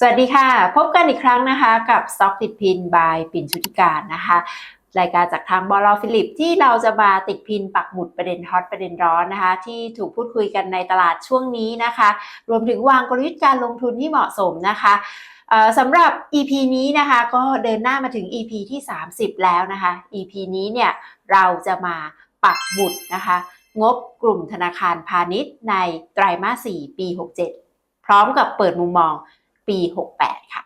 สวัสดีค่ะ พบกันอีกครั้งนะคะกับ Stock ติดพิน by ปิ่นชุติการนะคะ รายการจากทางบอลฟิลิป ที่เราจะมาติดพินปักหมุดประเด็นฮอตประเด็นร้อนนะคะ ที่ถูกพูดคุยกันในตลาดช่วงนี้นะคะ รวมถึงวางกลยุทธ์การลงทุนที่เหมาะสมนะคะสำหรับ EP นี้นะคะก็เดินหน้ามาถึง EP ที่ 30 แล้วนะคะ EP นี้เนี่ยเราจะมาปักหมุดนะคะ งบกลุ่มธนาคารพาณิชย์ในไตรมาส 4 ปี 67 พร้อมกับเปิดมุมมอง ปี 68 ค่ะ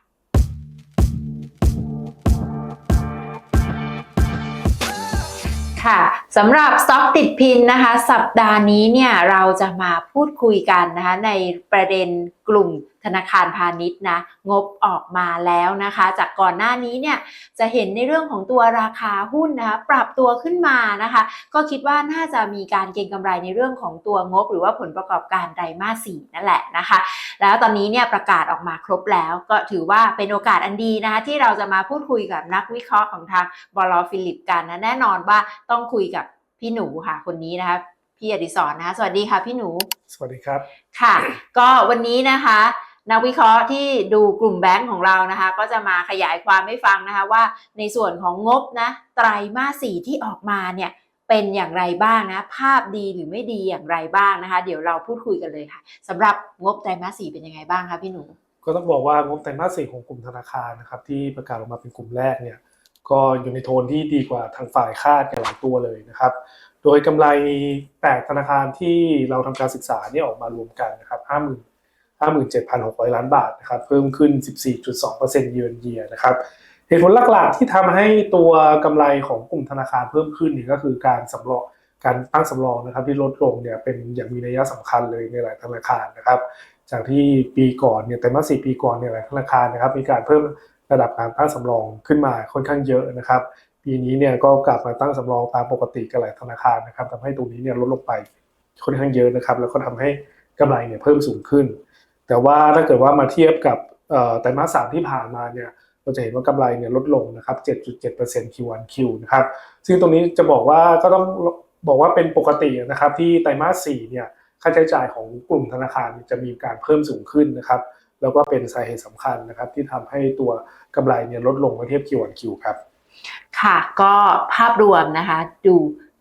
ค่ะสำหรับสต็อกติดพินนะคะ สัปดาห์นี้เนี่ยเราจะมาพูดคุยกันนะคะในประเด็น ลุ่มธนาคารพาณิชย์นะงบออกมาแล้วนะคะ จากก่อนหน้านี้เนี่ยจะเห็นในเรื่องของตัวราคาหุ้นนะคะปรับตัวขึ้นมานะคะ ก็คิดว่าน่าจะมีการเก็งกำไรในเรื่องของตัวงบ หรือว่าผลประกอบการไตรมาสสี่นั่นแหละนะคะ แล้วตอนนี้เนี่ยประกาศออกมาครบแล้ว ก็ถือว่าเป็นโอกาสอันดีนะคะที่เราจะมาพูดคุยกับนักวิเคราะห์ของทางบอลฟิลิปกันนะแน่นอนว่าต้องคุยกับพี่หนูค่ะคนนี้นะคะ พี่อดิศรนะคะสวัสดีค่ะพี่หนู สวัสดีครับ ค่ะ ก็วันนี้นะคะนักวิเคราะห์ที่ดูกลุ่มแบงก์ของเรานะคะ ก็จะมาขยายความให้ฟังนะคะว่าในส่วนของงบนะไตรมาสสี่ที่ออกมาเนี่ยเป็นอย่างไรบ้างนะ ภาพดีหรือไม่ดีอย่างไรบ้างนะคะ เดี๋ยวเราพูดคุยกันเลยค่ะสำหรับงบไตรมาสสี่เป็นยังไงบ้างคะพี่หนู ก็ต้องบอกว่างบไตรมาสสี่ของกลุ่มธนาคารนะครับ ที่ประกาศออกมาเป็นกลุ่มแรกเนี่ยก็อยู่ในโทนที่ดีกว่าทางฝ่ายคาดกันหลายตัวเลยนะครับ โดยกำไรแตกธนาคารที่เราทำการศึกษาเนี่ยออกมารวมกันนะครับ50,000 57,600 ล้านบาทนะครับเพิ่มขึ้น 14.2%เยือนเยียนะครับเหตุผลหลักๆที่ทำให้ตัวกำไรของกลุ่มธนาคารเพิ่มขึ้นนี่ก็คือการสำรองการตั้งสำรองนะครับที่ลดลงเนี่ยเป็นอย่างมีนัยสำคัญเลยในหลายธนาคารนะครับ จากที่ปีก่อนเนี่ยแต่มาสี่ปีก่อนเนี่ยหลายธนาคารนะครับมีการเพิ่มระดับการตั้งสำรองขึ้นมาค่อนข้างเยอะนะครับ ปีนี้เนี่ยก็กลับมาตั้งสำรองตามปกติกับหลายธนาคารนะครับทำให้ตรงนี้เนี่ยลดลงไปค่อนข้างเยอะนะครับ แล้วก็ทำให้กำไรเนี่ยเพิ่มสูงขึ้น แต่ว่าถ้าเกิดว่ามาเทียบกับไตรมาสสามที่ผ่านมาเนี่ยเราจะเห็นว่ากำไรเนี่ยลดลงนะครับ 7.7% Q1Q นะครับ ซึ่งตรงนี้จะบอกว่าก็ต้องบอกว่าเป็นปกตินะครับที่ไตรมาสสี่เนี่ยค่าใช้จ่ายของกลุ่มธนาคารจะมีการเพิ่มสูงขึ้นนะครับ แล้วก็เป็นสาเหตุสำคัญนะครับที่ทำให้ตัวกำไรเนี่ยลดลงเมื่อเทียบ Q1Q ครับ ค่ะ ก็ภาพรวมนะคะ ดู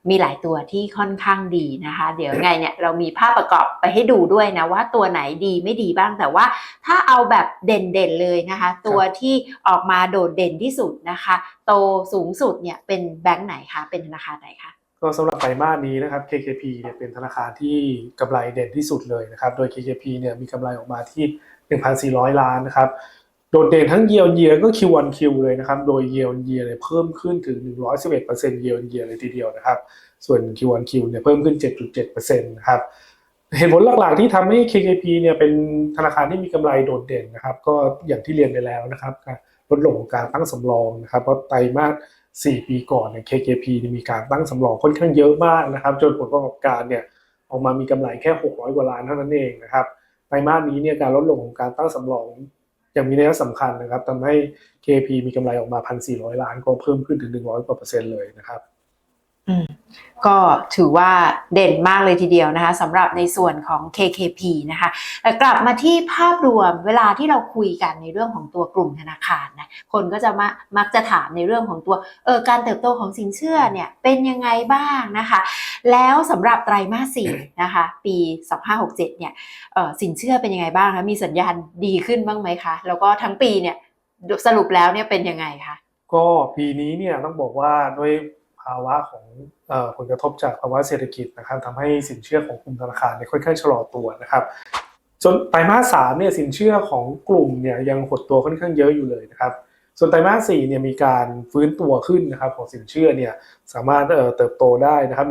มีหลายตัวที่ค่อนข้างดีนะคะ เดี๋ยวไงเนี่ยเรามีภาพประกอบไปให้ดูด้วยนะว่าตัวไหนดีไม่ดีบ้างแต่ว่าถ้าเอาแบบเด่นๆเลยนะคะ ตัวที่ออกมาโดดเด่นที่สุดนะคะ โตสูงสุดเนี่ยเป็นแบงก์ไหนคะเป็นธนาคารไหนคะก็สำหรับไตรมาสนี้นะครับ KKP เนี่ยเป็นธนาคารที่กำไรเด่นที่สุดเลยนะครับ โดย KKP เนี่ยมีกำไรออกมาที่ 1,400 ล้านนะครับ โดดเด่นทั้ง year on year ก็ Q on Q เลยนะครับ โดย year on year เนี่ยเพิ่มขึ้นถึง 111% year on year เลยทีเดียวนะครับ ส่วน Q on Q เนี่ยเพิ่มขึ้น 7.7%นะครับเหตุผลหลักๆที่ทำให้ KKP เนี่ยเป็นธนาคารที่มีกำไรโดดเด่นนะครับ ก็อย่างที่เรียนไปแล้วนะครับลดลงของการตั้งสำรองนะครับเพราะไตรมาส 4 ปีก่อนเนี่ย KKP มีการตั้งสำรองค่อนข้างเยอะมากนะครับ จนผลประกอบการเนี่ยออกมามีกำไรแค่ 600 กว่าล้านเท่านั้นเองนะครับไตรมาสนี้เนี่ยการลดลงของการตั้งสำรอง อย่างมีนัยสำคัญนะครับทำให้ KP มีกำไรออกมา 1,400 ล้านก็เพิ่มขึ้นถึง 100กว่าเปอร์เซ็นต์เลยนะครับ ก็ถือว่าเด่นมากเลยทีเดียวนะคะสำหรับในส่วนของ KKP นะคะแต่กลับมาที่ภาพรวมเวลาที่เราคุยกันในเรื่องของตัวกลุ่มธนาคารนะคนก็จะมามักจะถามในเรื่องของตัวเออการเติบโตของสินเชื่อเนี่ยเป็นยังไงบ้างนะคะ แล้วสำหรับไตรมาสสี่นะคะปี 2567 เนี่ยออสินเชื่อเป็นยังไงบ้างคะมีสัญญาณดีขึ้นบ้างไหมคะ แล้วก็ทั้งปีเนี่ยสรุปแล้วเนี่ยเป็นยังไงคะก็ปีนี้เนี่ยต้องบอกว่าโดย ภาวะของผลกระทบจากภาวะเศรษฐกิจนะครับทำให้สินเชื่อของกลุ่มธนาคารเนี่ยค่อนข้างชะลอตัวนะครับจนไตรมาสสามเนี่ยสินเชื่อของกลุ่มเนี่ยยังหดตัวค่อนข้างเยอะอยู่เลยนะครับ ส่วนไตรมาสสี่เนี่ยมีการฟื้นตัวขึ้นนะครับของสินเชื่อเนี่ยสามารถเติบโตได้นะครับ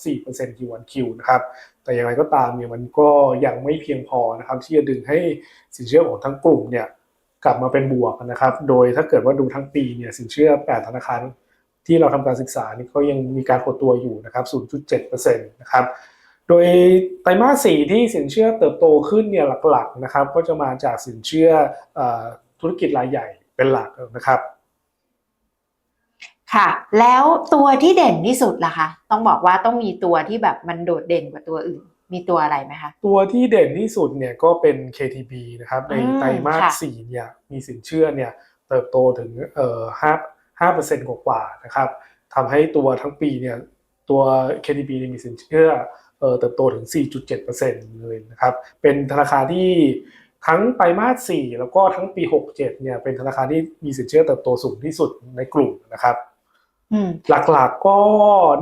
1.24% Q1Q นะครับ แต่อย่างไรก็ตามเนี่ยมันก็ยังไม่เพียงพอนะครับที่จะดึงให้สินเชื่อของทั้งกลุ่มเนี่ยกลับมาเป็นบวกนะครับ โดยถ้าเกิดว่าดูทั้งปีเนี่ยสินเชื่อ 8 ธนาคาร ที่เราทำการศึกษานี่ก็ยังมีการหดตัวอยู่นะครับ 0.7%นะครับ โดยไตรมาสสี่ที่สินเชื่อเติบโตขึ้นเนี่ยหลักๆนะครับ ก็จะมาจากสินเชื่อธุรกิจรายใหญ่เป็นหลักนะครับค่ะแล้วตัวที่เด่นที่สุดล่ะคะ ต้องบอกว่าต้องมีตัวที่แบบมันโดดเด่นกว่าตัวอื่น มีตัวอะไรไหมคะตัวที่เด่นที่สุดเนี่ยก็เป็น KTB นะครับในอืมไตรมาสค่ะสี่เนี่ยมีสินเชื่อเนี่ยเติบโตถึงเอ่อห้า ห้าเปอร์เซ็นต์กว่าๆนะครับทำให้ตัวทั้งปีเนี่ยตัว KTB เนี่ยมีสินเชื่อเอ่อเติบโตถึง 4.7%เลยนะครับ เป็นธนาคารที่ทั้งไตรมาสสี่แล้วก็ทั้งปี 67 เนี่ยเป็นธนาคารที่มีสินเชื่อเติบโตสูงที่สุดในกลุ่มนะครับอืมหลักๆก็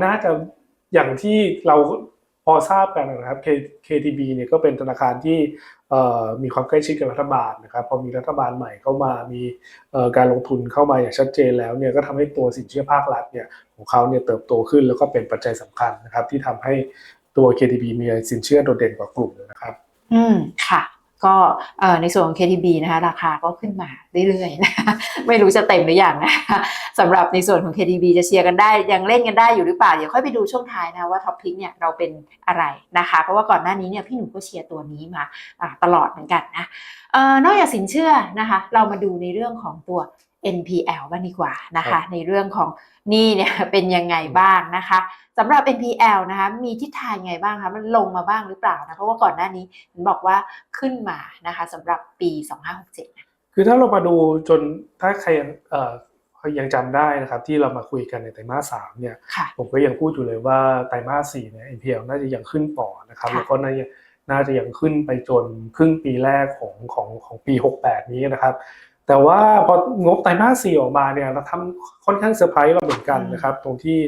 น่าจะอย่างที่เรา พอทราบกันนะครับ KTB เนี่ยก็เป็นธนาคารที่มีความใกล้ชิดกับรัฐบาลนะครับพอมีรัฐบาลใหม่เข้ามามีการลงทุนเข้ามาอย่างชัดเจนแล้วเนี่ยก็ทำให้ตัวสินเชื่อภาครัฐเนี่ยของเขาเนี่ยเติบโตขึ้นแล้วก็เป็นปัจจัยสำคัญนะครับ ที่ทำให้ตัว KTB มีสินเชื่อโดดเด่นกว่ากลุ่มนะครับ อืมค่ะ ก็ในส่วนของ KTB นะคะราคาก็ขึ้นมาเรื่อยๆนะคะไม่รู้จะเต็มหรือยังนะคะสำหรับในส่วนของ KTB จะเชียร์กันได้ยังเล่นกันได้อยู่หรือเปล่าเดี๋ยวค่อยไปดูช่วงท้ายนะว่าท็อปพิกเนี่ยเราเป็นอะไรนะคะเพราะว่าก่อนหน้านี้เนี่ยพี่หนุ่มก็เชียร์ตัวนี้มาตลอดเหมือนกันนะอ่อนอกจากสินเชื่อนะคะเรามาดูในเรื่องของตัว NPL บ้างดีกว่านะครัคะบในเรื่องของหนี้เนี่ยเป็นยังไงบ้างนะคะสำหรับ NPL นะคะมีทิศทางยังไงบ้างคะมันลงมาบ้างหรือเปล่านะเพราะว่าก่อนหน้านี้เห็นบอกว่าขึ้นมานะคะสำหรับปี 2567นะคือถ้าเรามาดูจนถ้าใครยังเอ่อยังจำได้นะครับที่เรามาคุยกันในไตรมาสสามเนี่ยค่ะผมก็ยังพูดอยู่เลยว่าไตรมาสสี่เนี่ย NPL น่าจะยังขึ้นต่อนะครับค่ะแล้วก็น่าจะน่าจะยังขึ้นไปจนครึ่งปีแรกของของของปี 68 นี้นะครับ แต่ว่าพองบไตรมาสสี่ออกมาเนี่ยเราทำค่อนข้างเซอร์ไพรส์เราเหมือนกันนะครับ ตรงที่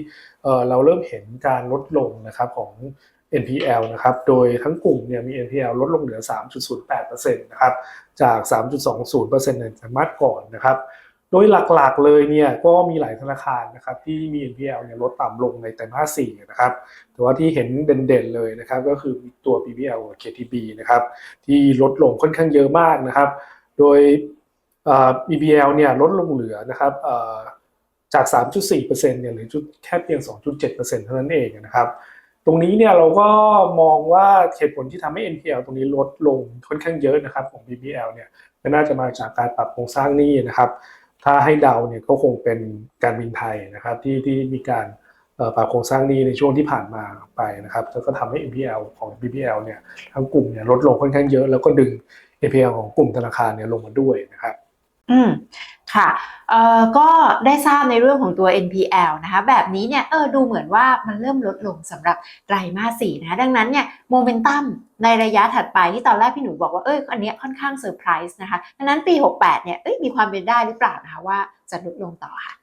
เอ่อเราเริ่มเห็นการลดลงนะครับของ NPL นะครับ โดยทั้งกลุ่มเนี่ยมี NPL ลดลงเหลือ 3.08%นะครับ จาก 3.20%ในไตรมาสก่อนนะครับ โดยหลักๆเลยเนี่ยก็มีหลายธนาคารนะครับที่มี NPL เนี่ยลดต่ำลงในไตรมาส4นะครับ แต่ว่าที่เห็นเด่นๆเลยนะครับก็คือตัว BBL กับ KTB นะครับที่ลดลงค่อนข้างเยอะมากนะครับ โดย่ EBL เนี่ยลดลงเหลือนะครับเอ่อจาก 3.4%เนี่ยเหรือจุดแค่เพียง 2.7%เท่านั้นเองนะครับ ตรงนี้เนี่ยเราก็มองว่าเหตุผลที่ทำให้ NPL ตรงนี้ลดลงค่อนข้างเยอะนะครับของ BBL เนี่ยก็น่าจะมาจากการปรับโครงสร้างหนี้นะครับ ถ้าให้เดาเนี่ยก็คงเป็นการบินไทยนะครับที่ที่มีการปรับโครงสร้างหนี้ในช่วงที่ผ่านมาไปนะครับแล้วก็ทำให้ NPL ของ BBL เนี่ยทั้งกลุ่มเนี่ยลดลงค่อนข้างเยอะ แล้วก็ดึง NPL ของกลุ่มธนาคารเนี่ยลงมาด้วยนะครับ อืมค่ะเอ่อก็ได้ทราบในเรื่องของตัว NPL นะคะแบบนี้เนี่ยเออดูเหมือนว่ามันเริ่มลดลงสำหรับไตรมาสสี่นะคะดังนั้นเนี่ยโมเมนตัมในระยะถัดไปที่ตอนแรกพี่หนูบอกว่าเอออันเนี้ยค่อนข้างเซอร์ไพรส์นะคะดังนั้นปี 68เนี่ยเอ้ยมีความเป็นได้หรือเปล่านะคะว่าจะลดลงต่อค่ะ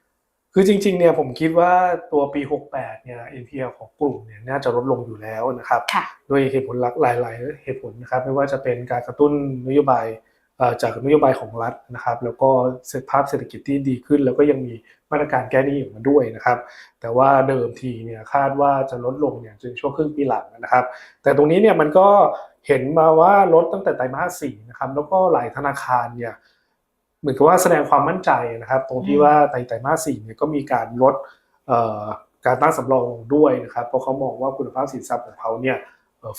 คือจริงๆเนี่ยผมคิดว่าตัวปี 68เนี่ย NPL ของกลุ่มเนี่ยน่าจะลดลงอยู่แล้วนะครับค่ะ ด้วยเหตุผลหลากหลายๆเหตุผลนะครับไม่ว่าจะเป็นการกระตุ้นนโยบายเอ่อ จากนโยบายของรัฐนะครับ แล้วก็สภาพเศรษฐกิจที่ดีขึ้น แล้วก็ยังมีมาตรการแก้หนี้ออกมาด้วยนะครับ แต่ว่าเดิมทีเนี่ยคาดว่าจะลดลงเนี่ยจนช่วงครึ่งปีหลังนะครับ แต่ตรงนี้เนี่ยมันก็เห็นมาว่าลดตั้งแต่ไตรมาสสี่นะครับ แล้วก็หลายธนาคารเนี่ยเหมือนกับว่าแสดงความมั่นใจนะครับ ตรงที่ว่าไตรไตรมาสสี่เนี่ยก็มีการลดการตั้งสำรองด้วยนะครับ เพราะเขามองว่าคุณภาพสินทรัพย์ของเขาเนี่ย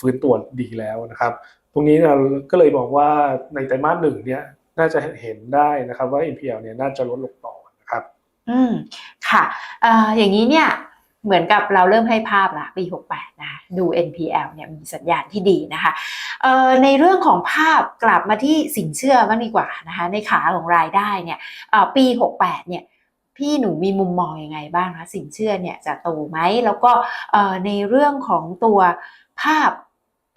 ฟื้นตัวดีแล้วนะครับ รงนี้เราก็เลยมองว่าในไตรมาสหนึ่งเนี่ยน่าจะเห็นได้นะครับว่า NPL เนี่ยน่าจะลดลงต่อนะครับ อืมค่ะเอ่ออย่างนี้เนี่ยเหมือนกับเราเริ่มให้ภาพละปี 68 นะคะดู NPL เนี่ยมีสัญญาณที่ดีนะคะเอ่อในเรื่องของภาพกลับมาที่สินเชื่อบ้างดีกว่านะคะในขาของรายได้เนี่ยเอ่อปี 68 เนี่ยพี่หนูมีมุมมองยังไงบ้างคะสินเชื่อเนี่ยจะโตไหมแล้วก็เอ่อในเรื่องของตัวภาพ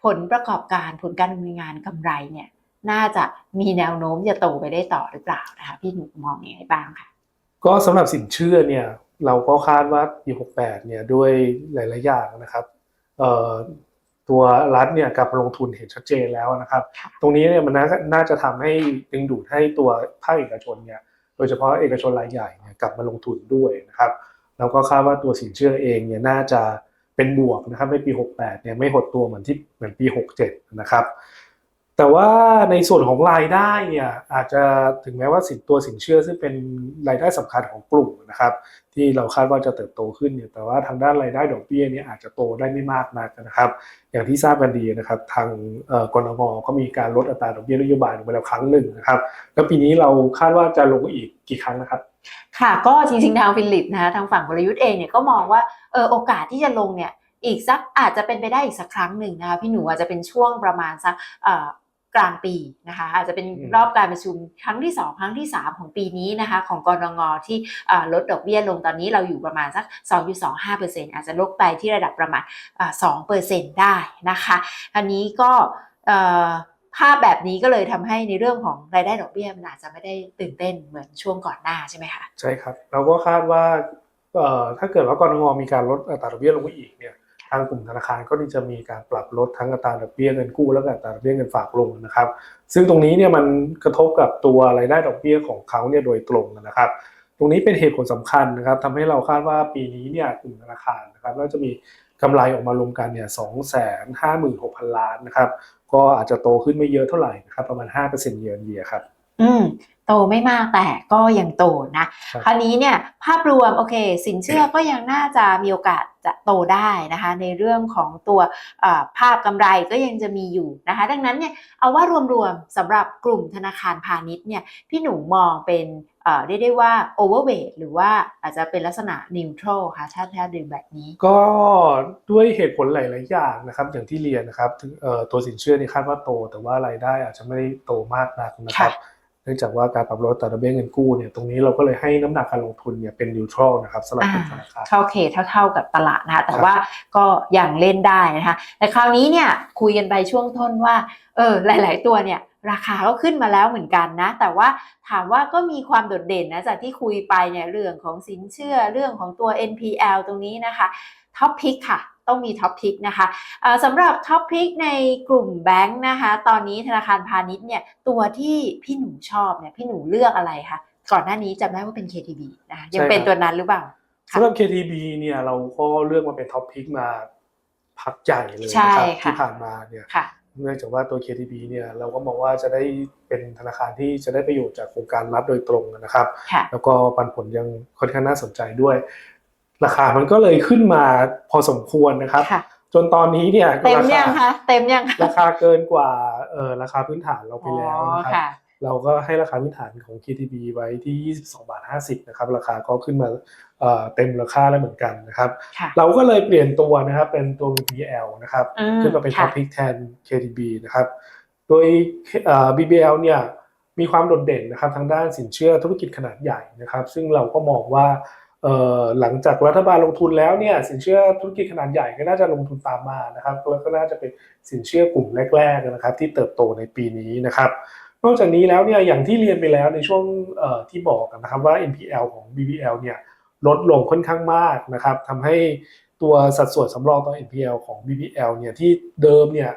ผลประกอบการผลการดำเนินงานกำไรเนี่ยน่าจะมีแนวโน้มจะโตไปได้ต่อหรือเปล่านะคะพี่หนูมองยังไงบ้างคะก็สำหรับสินเชื่อเนี่ยเราก็คาดว่าปี 68 เนี่ยด้วยหลาย ๆ อย่างนะครับเอ่อตัวรัฐเนี่ยกลับมาลงทุนเห็นชัดเจนแล้วนะครับค่ะตรงนี้เนี่ยมันน่าน่าจะทำให้ดึงดูดให้ตัวภาคเอกชนเนี่ยโดยเฉพาะเอกชนรายใหญ่เนี่ยกลับมาลงทุนด้วยนะครับแล้วก็คาดว่าตัวสินเชื่อเองเนี่ยน่าจะ เป็นบวกนะครับในปี 68เนี่ยไม่หดตัวเหมือนที่เหมือนปี 67 นะครับ แต่ว่าในส่วนของรายได้เนี่ยอาจจะถึงแม้ว่าสินตัวสินเชื่อซึ่งเป็นรายได้สำคัญของกลุ่มนะครับ ที่เราคาดว่าจะเติบโตขึ้นเนี่ยแต่ว่าทางด้านรายได้ดอกเบี้ยเนี่ยอาจจะโตได้ไม่มากนักนะครับ อย่างที่ทราบกันดีนะครับ ทางเอ่อกรงก็มีการลดอัตราดอกเบี้ยนโยบายลงไปแล้วครั้งหนึ่งนะครับ แล้วปีนี้เราคาดว่าจะลงอีกกี่ครั้งนะครับ ค่ะก็จริงๆทางฟิลิปนะคะทางฝั่งกลยุทธ์เองเนี่ยก็มองว่าเออโอกาสที่จะลงเนี่ยอีกสักอาจจะเป็นไปได้อีกสักครั้งหนึ่งนะคะพี่หนูอาจจะเป็นช่วงประมาณสักเอ่อกลางปีนะคะอาจจะเป็นอืมรอบการประชุมครั้งที่ 2 ครั้งที่ 3 ของปีนี้นะคะของกรงงที่เอ่อลดดอกเบี้ยลงตอนนี้เราอยู่ประมาณสัก 2.25%อาจจะลดไปที่ระดับประมาณอ่า2%ได้นะคะอันนี้ก็เอ่อ ภาพแบบนี้ก็เลยทำให้ในเรื่องของรายได้ดอกเบี้ยมันอาจจะไม่ได้ตื่นเต้นเหมือนช่วงก่อนหน้าใช่ไหมคะใช่ครับเราก็คาดว่าถ้าเกิดว่ากรงมีการลดอัตราดอกเบี้ยลงไปอีกเนี่ยทางกลุ่มธนาคารก็จะมีการปรับลดทั้งอัตราดอกเบี้ยเงินกู้และก็อัตราดอกเบี้ยเงินฝากลงนะครับ ซึ่งตรงนี้เนี่ยมันกระทบกับตัวรายได้ดอกเบี้ยของเขาเนี่ยโดยตรงนะครับ ตรงนี้เป็นเหตุผลสำคัญนะครับทำให้เราคาดว่าปีนี้เนี่ยกลุ่มธนาคารนะครับน่าจะมีกำไรออกมารวมกันเนี่ยสองแสนห้าหมื่นหกพันล้านนะครับ ก็อาจจะโตขึ้นไม่เยอะเท่าไหร่นะครับประมาณ 5%เยือนเยียครับ อืมโตไม่มากแต่ก็ยังโตนะ ครับคราวนี้เนี่ยภาพรวมโอเค สินเชื่อก็ยังน่าจะมีโอกาส จะโตได้นะคะ ในเรื่องของตัวเอ่อภาพกำไรก็ยังจะมีอยู่นะคะ ดังนั้นเนี่ยเอาว่ารวมๆสำหรับกลุ่มธนาคารพาณิชย์เนี่ยพี่หนูมองเป็นเอ่อเรียกได้ว่า overweight หรือว่าอาจจะเป็นลักษณะ neutral ค่ะถ้าถ้าดูแบบนี้ ก็ด้วยเหตุผลหลาย ๆ อย่างนะครับ อย่างที่เรียนนะครับถึงเอ่อตัวสินเชื่อนี่คาดว่าโต แต่ว่ารายได้อาจจะไม่ได้โตมากนักนะครับเนื่องจากว่าการปรับลดอัตราดอกเบี้ยเงินกู้เนี่ยตรงนี้เราก็เลยให้น้ำหนักการลงทุนเนี่ยเป็นนิวทรัลนะครับสำหรับกลุ่มธนาคารเข้าเขตเท่าๆกับตลาดนะคะแต่ครับว่าก็ยังเล่นได้นะคะแต่คราวนี้เนี่ยคุยกันไปช่วงต้นว่าเออหลาย ๆ ตัวเนี่ยราคาก็ขึ้นมาแล้วเหมือนกันนะ แต่ว่าถามว่าก็มีความโดดเด่นนะจากที่คุยไปเนี่ยเรื่องของสินเชื่อเรื่องของตัว NPL ตรงนี้นะคะท็อปพิกค่ะ ต้องมีท็อปพิกนะคะเอ่อสำหรับท็อปพิกในกลุ่มแบงค์นะคะ ตอนนี้ธนาคารพาณิชย์เนี่ยตัวที่พี่หนูชอบเนี่ยพี่หนูเลือกอะไรคะก่อนหน้านี้จำได้ว่าเป็น KTB นะคะยังเป็นใช่ครับตัวนั้นหรือเปล่าค่ะสำหรับ KTB เนี่ยเราก็เลือกมาเป็นท็อปพิกมาพักใหญ่เลยใช่นะครับค่ะที่ผ่านมาเนี่ยค่ะเนื่องจากว่าตัว KTB เนี่ยเราก็มองว่าจะได้เป็นธนาคารที่จะได้ประโยชน์จากโครงการรัฐโดยตรงนะครับค่ะแล้วก็ปันผลยังค่อนข้างน่าสนใจด้วย ราคามันก็เลยขึ้นมาพอสมควรนะครับ ค่ะ จนตอนนี้เนี่ยเต็มรายังคาคะเต็มยังคะราคาเกินกว่าเออราคาพื้นฐานเราไปแล้วอ๋อนะครับค่ะเราก็ให้ราคาพื้นฐานของ KTB ไว้ที่ 22 บาท 50 นะครับ ราคาก็ขึ้นมาเอ่อเต็มราคาแล้วเหมือนกันนะครับ ค่ะ เราก็เลยเปลี่ยนตัวนะครับเป็นตัว BBL นะครับ อืมขึ้นมาเป็น ค่ะท็อปพิกแทน KTB นะครับ โดยเอ่อ BBL เนี่ยมีความโดดเด่นนะครับทางด้านสินเชื่อธุรกิจขนาดใหญ่นะครับ ซึ่งเราก็มองว่าเอ่อ หลังจากรัฐบาลลงทุนแล้วเนี่ยสินเชื่อธุรกิจขนาดใหญ่ก็น่าจะลงทุนตามมานะครับแล้วก็น่าจะเป็นสินเชื่อกลุ่มแรกๆนะครับ ที่เติบโตในปีนี้นะครับนอกจากนี้แล้วเนี่ยอย่างที่เรียนไปแล้วในช่วงที่บอกนะครับว่า NPL ของ BBL เนี่ยลดลงค่อนข้างมากนะครับทำให้ตัวสัดส่วนสำรองต่อ NPL ของ BBL เนี่ยที่เดิมเนี่ย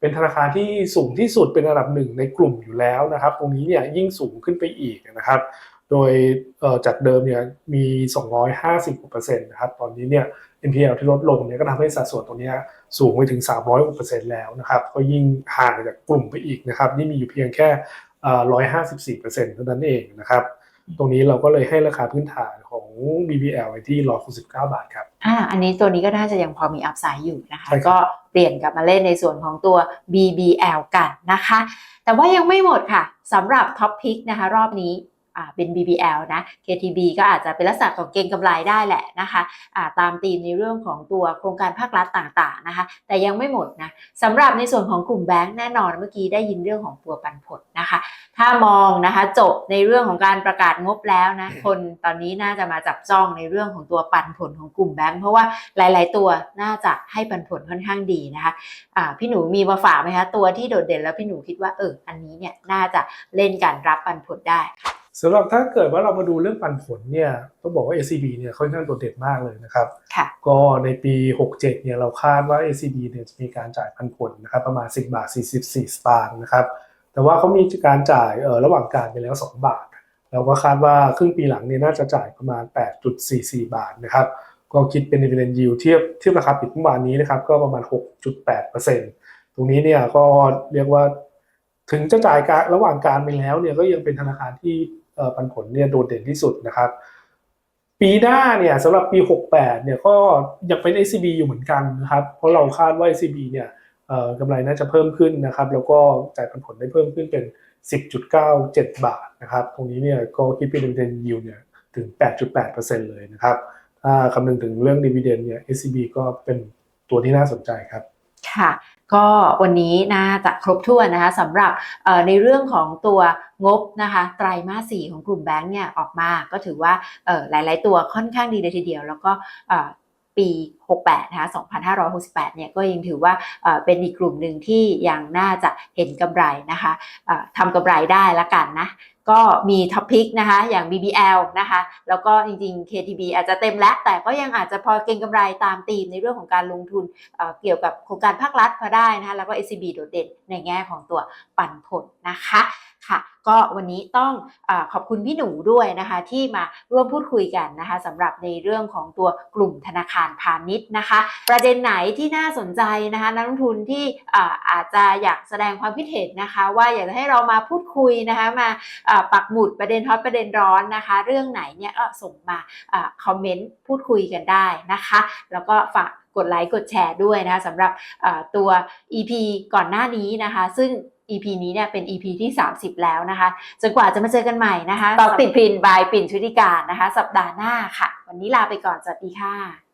เป็นธนาคารที่สูงที่สุดเป็นอันดับหนึ่งในกลุ่มอยู่แล้วนะครับ ตรงนี้เนี่ยยิ่งสูงขึ้นไปอีกนะครับ โดยเอ่อจากเดิมเนี่ยมี 250กว่าเปอร์เซ็นต์นะครับ ตอนนี้เนี่ย NPL ที่ลดลงเนี่ยก็ทำให้สัดส่วนตรงเนี้ยสูงไปถึง 300กว่าเปอร์เซ็นต์แล้วนะครับ ก็ยิ่งห่างจากกลุ่มไปอีกนะครับ นี่มีอยู่เพียงแค่เอ่อ154เปอร์เซ็นต์เท่านั้นเองนะครับ ตรงนี้เราก็เลยให้ราคาพื้นฐานของ BBL ไว้ที่ 169 บาทครับอ่าอันนี้ตัวนี้ก็น่าจะยังพอมีอัพไซด์อยู่นะคะใช่ครับก็เปลี่ยนกลับมาเล่นในส่วนของตัว BBL กันนะคะ แต่ว่ายังไม่หมดค่ะสำหรับท็อปพิกนะคะรอบนี้อ่า เป็น BBL นะ KTB ก็อาจจะเป็นลักษณะของเก็งกำไรได้แหละนะคะอ่าตามธีมในเรื่องของตัวโครงการภาครัฐต่างๆนะคะ แต่ยังไม่หมดนะสำหรับในส่วนของกลุ่มแบงค์แน่นอนเมื่อกี้ได้ยินเรื่องของตัวปันผลนะคะ ถ้ามองนะคะจบในเรื่องของการประกาศงบแล้วนะคนตอนนี้น่าจะมาจับจ้องในเรื่องของตัวปันผลของกลุ่มแบงค์เพราะว่าหลาย ๆ ตัวน่าจะให้ปันผลค่อนข้างดีนะคะอ่าพี่หนูมีมาฝากไหมคะตัวที่โดดเด่นแล้วพี่หนูคิดว่าเอออันนี้เนี่ยน่าจะเล่นกันรับปันผลได้ สำหรับถ้าเกิดว่าเรามาดูเรื่องปันผลเนี่ยต้องบอกว่า SCB เนี่ยค่อนข้างโดดเด่นมากเลยนะครับค่ะก็ในปี 67 เนี่ยเราคาดว่า SCB เนี่ยจะมีการจ่ายปันผลนะครับประมาณ 10 บาท 44 สตางค์นะครับ แต่ว่าเขามีการจ่ายเอ่อระหว่างการไปแล้ว 2 บาท เราก็คาดว่าครึ่งปีหลังเนี่ยน่าจะจ่ายประมาณ 8.44 บาทนะครับ ก็คิดเป็น dividend yield เทียบเทียบราคาปิดเมื่อวานนี้นะครับก็ประมาณ 6.8%ตรงนี้เนี่ยก็เรียกว่าถึงจะจ่ายการระหว่างการไปแล้วเนี่ยก็ยังเป็นธนาคารที่เอ่อ ปันผลเนี่ยโดดเด่นที่สุดนะครับ ปีหน้าเนี่ยสำหรับปี 68 เนี่ยก็ยังเป็น SCB อยู่เหมือนกันนะครับ เพราะเราคาดว่า SCB เนี่ยกำไรน่าจะเพิ่มขึ้นนะครับ แล้วก็จ่ายปันผลได้เพิ่มขึ้นเป็น 10.97 บาทนะครับ ตรงนี้เนี่ยก็คิดเป็น dividend yield เนี่ยถึง 8.8%เลยนะครับถ้าคำนึงถึงเรื่อง dividend เนี่ย SCB ก็เป็นตัวที่น่าสนใจครับค่ะ ก็วันนี้น่าจะครบถ้วนนะคะสำหรับในเรื่องของตัวงบนะคะไตรมาสสี่ของกลุ่มแบงก์เนี่ยออกมาก็ถือว่าหลาย ๆ ตัวค่อนข้างดีเลยทีเดียว แล้วก็ปี 68 นะคะ 2568 เนี่ย ก็ยังถือว่าเป็นอีกกลุ่มหนึ่งที่ยังน่าจะเห็นกำไรนะคะทำกำไรได้ละกันนะ ก็มีท็อปิกนะคะอย่าง BBL นะคะแล้วก็จริงๆ KTB อาจจะเต็มแล้ว แต่ก็ยังอาจจะพอเก็งกำไรตามธีมในเรื่องของการลงทุนเเกี่ยวกับโครงการภาครัฐพอได้นะคะแล้วก็ SCB โดดเด่นในแง่ของตัวปันผลนะคะค่ะก็วันนี้ต้องอขอบคุณพี่หนูด้วยนะคะที่มาร่วมพูดคุยกันนะคะสำหรับในเรื่องของตัวกลุ่มธนาคารพาณิชย์นะคะ ประเด็นไหนที่น่าสนใจนะคะนักลงทุนที่อ่าอาจจะอยากแสดงความคิดเห็นนะคะ ว่าอยากจะให้เรามาพูดคุยนะคะมาาปักหมุดประเด็นฮอตประเด็นร้อนนะคะ เรื่องไหนเนี่ยก็ส่งมาอาคอมเมนต์พูดคุยกันได้นะคะ แล้วก็ฝากกดไลค์กดแชร์ด้วยนะคะสำหรับอ่าตัว EP ก่อนหน้านี้นะคะ ซึ่ง EP นี้เนี่ยเป็น EP ที่ 30 แล้วนะคะจนกว่าจะมาเจอกันใหม่นะคะต่อติดพินบายปิ่นชุติการนะคะ สัปดาห์หน้าค่ะ วันนี้ลาไปก่อน สวัสดีค่ะ